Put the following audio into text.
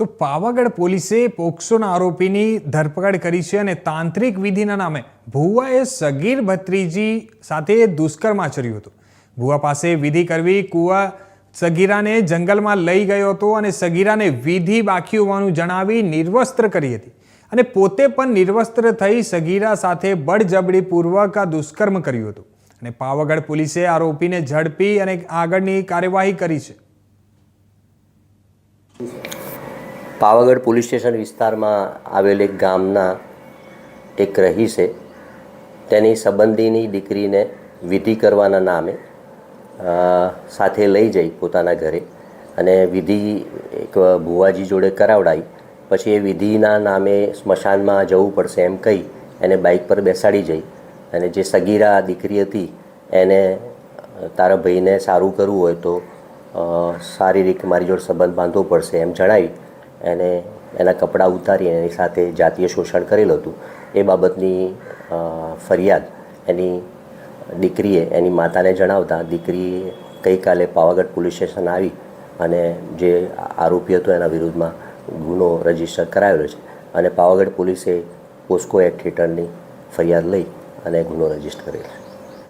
તો પાવાગઢ પોલીસે પોક્સોના આરોપીની ધરપકડ કરી છે અને તાંત્રિક વિધિના નામે ભુવાએ સગીર ભત્રીજી સાથે દુષ્કર્મ આચર્યું હતું. ભુવા પાસે વિધિ કરવી કુવા સગીરાને જંગલમાં લઈ ગયો હતો અને સગીરાને વિધિ બાકી હોવાનું જણાવી નિર્વસ્ત્ર કરી હતી અને પોતે પણ નિર્વસ્ત્ર થઈ સગીરા સાથે બળજબડીપૂર્વક આ દુષ્કર્મ કર્યું હતું. અને પાવાગઢ પોલીસે આરોપીને ઝડપી અને આગળની કાર્યવાહી કરી છે. પાવાગઢ પોલીસ સ્ટેશન વિસ્તારમાં આવેલ એક ગામના એક રહીશે. તેની સંબંધીની દીકરીને વિધિ કરવાના નામે સાથે લઈ જઈ પોતાના ઘરે અને વિધિ એક ભુવાજી જોડે કરાવડાવી પછી એ વિધિના નામે સ્મશાનમાં જવું પડશે એમ કહી એને બાઇક પર બેસાડી જઈ અને જે સગીરા દીકરી હતી એને તારા ભાઈને સારું કરવું હોય તો શારીરિક મારી જોડે સંબંધ બાંધવો પડશે એમ જણાવી એને એના કપડાં ઉતારી એની સાથે જાતીય શોષણ કરેલું હતું. એ બાબતની ફરિયાદ એની દીકરીએ એની માતાને જણાવતા દીકરી ગઈકાલે પાવાગઢ પોલીસ સ્ટેશન આવી અને જે આરોપી હતો એના વિરુદ્ધમાં ગુનો રજિસ્ટર કરાવેલો છે અને પાવાગઢ પોલીસે પોસ્કો એક્ટ હેઠળની ફરિયાદ લઈ અને ગુનો રજિસ્ટર કરેલો છે.